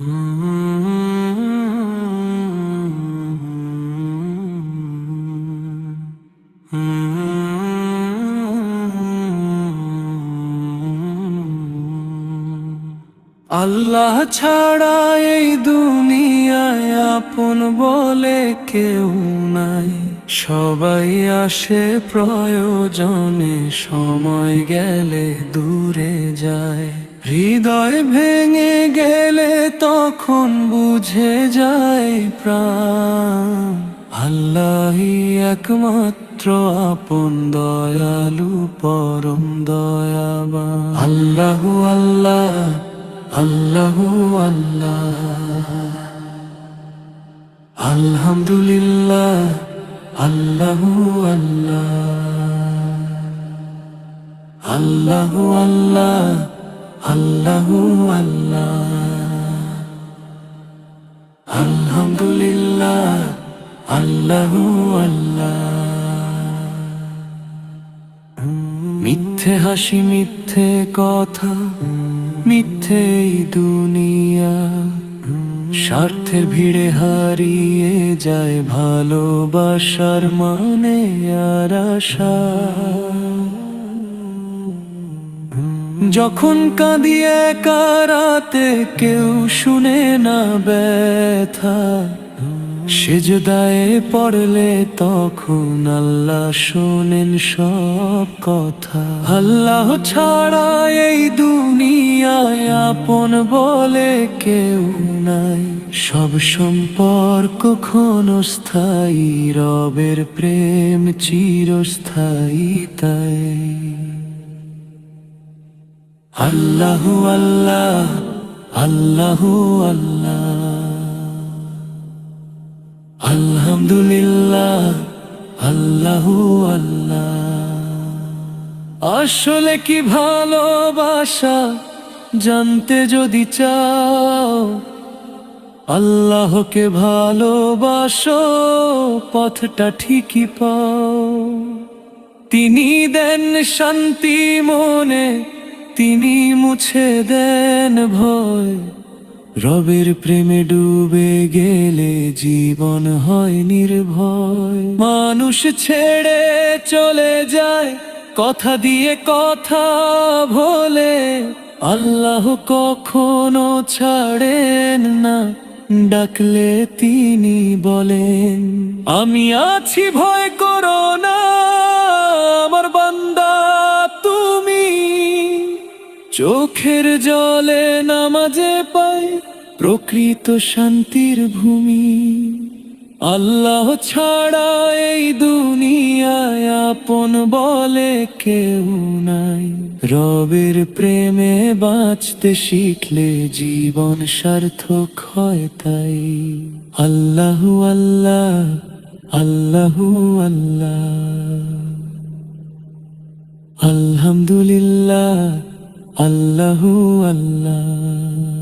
আল্লাহ ছাড়া এই দুনিয়ায় আপন বলে কেউ নাই। সবাই আসে প্রয়োজনে, সময় গেলে দূরে যায়। হৃদয় ভেঙে গেলে তখন বুঝে যায় প্রাণ। আল্লাহি একমাত্র আপন দয়ালু, পরম দয়াবা আল্লাহু আল্লাহ আল্লাহু আল্লাহ। আলহামদুলিল্লাহ, আল্লাহু আল্লাহ। আল্লাহু আল্লাহ। আল্লাহু আল্লাহ। আলহামদুলিল্লাহ, আল্লাহু আল্লাহ। মিথ্যে হাসি, মিথ্যে কথা, মিথ্যে দুনিয়া। স্বার্থের ভিড়ে হারিয়ে যায় ভালোবাসার মানে আর আশা। যখন কাঁদি একা রাতে কেউ শুনে না ব্যথা, সেজদায়ে পড়লে তখন আল্লাহ শোনেন সব কথা। আল্লাহ ছাড়া এই দুনিয়ায় আপন বলে কেউ নাই। সব সম্পর্ক ক্ষণস্থায়ী, রবের প্রেম চিরস্থায়ী তাই। আল্লাহু আল্লাহ আল্লাহু আল্লাহ। আলহামদুলিল্লাহ, আল্লাহু আল্লাহ। আসলে কি ভালোবাসা জানতে যদি চাও? আল্লাহকে ভালোবাসো, পথটা ঠিকই পাও। তিনি দেন শান্তি মনে তিনি মুছে দেন ভয়। রবের প্রেমে ডুবে গেলে জীবন হয় নির্ভয়। মানুষ ছেড়ে চলে যায়, কথা দিয়ে কথা ভোলে আল্লাহ কখনো ছাড়েন না, ডাকলে তিনি বলেন, আমি আছি, ভয় করো না, আমার বান্দা চোখের জলে নামাজে পাই প্রকৃত শান্তির ভূমি। আল্লাহ ছাড়া এই দুনিয়ায় আপন বলে কেউ নাই। রবের প্রেমে বাঁচতে শিখলে জীবন সার্থক হয় তাই। আল্লাহু আল্লাহ আল্লাহু আল্লাহ। আলহামদুলিল্লাহ। আল্লাহু আল্লাহ।